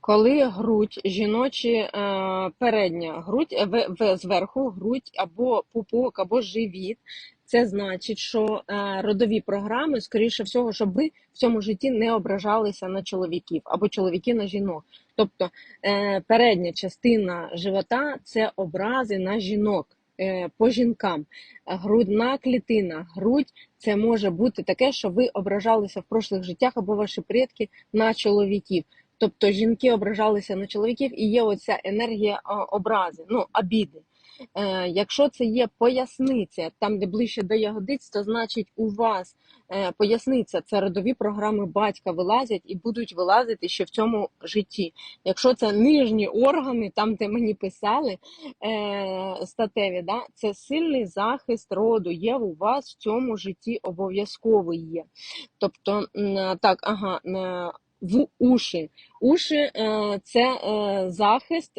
Коли грудь, жіночі е, передня грудь е, в, зверху грудь або пупок, або живіт, це значить, що е, родові програми, скоріше всього, щоб ви в цьому житті не ображалися на чоловіків або чоловіки на жінок. Тобто передня частина живота це образи на жінок. По жінкам, грудна клітина, грудь це може бути таке, що ви ображалися в прошлих життях або ваші предки на чоловіків. Тобто жінки ображалися на чоловіків і є оця енергія образи, ну, обіди. Е, якщо це є поясниця, там, де ближче до ягодиць, то значить у вас е, поясниця це родові програми батька вилазять і будуть вилазити ще в цьому житті. Якщо це нижні органи, там, де мені писали е, статеві, да, це сильний захист роду, є у вас в цьому житті обов'язково є. Тобто, так, ага. В уші. Уші е, це е, захист.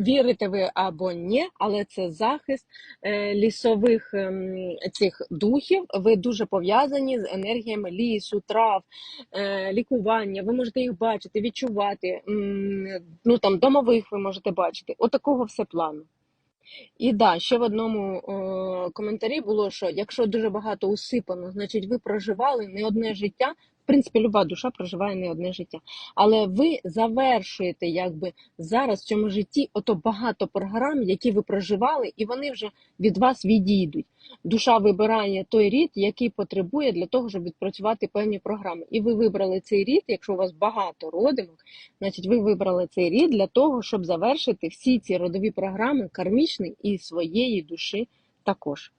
Вірите ви або ні, але це захист е, лісових ем, цих духів. Ви дуже пов'язані з енергіями лісу, трав, лікування. Ви можете їх бачити, відчувати. Ну там домових ви можете бачити. Отакого все плану. І да, ще в одному е, коментарі було, що якщо дуже багато усипано, значить ви проживали не одне життя. Принципі, люба душа проживає не одне життя. Але ви завершуєте якби зараз в цьому житті ото багато програм, які ви проживали, і вони вже від вас відійдуть. Душа вибирає той рід, який потребує для того, щоб відпрацювати певні програми. І ви вибрали цей рід, якщо у вас багато родинок, значить ви вибрали цей рід для того, щоб завершити всі ці родові програми кармічні і своєї душі також.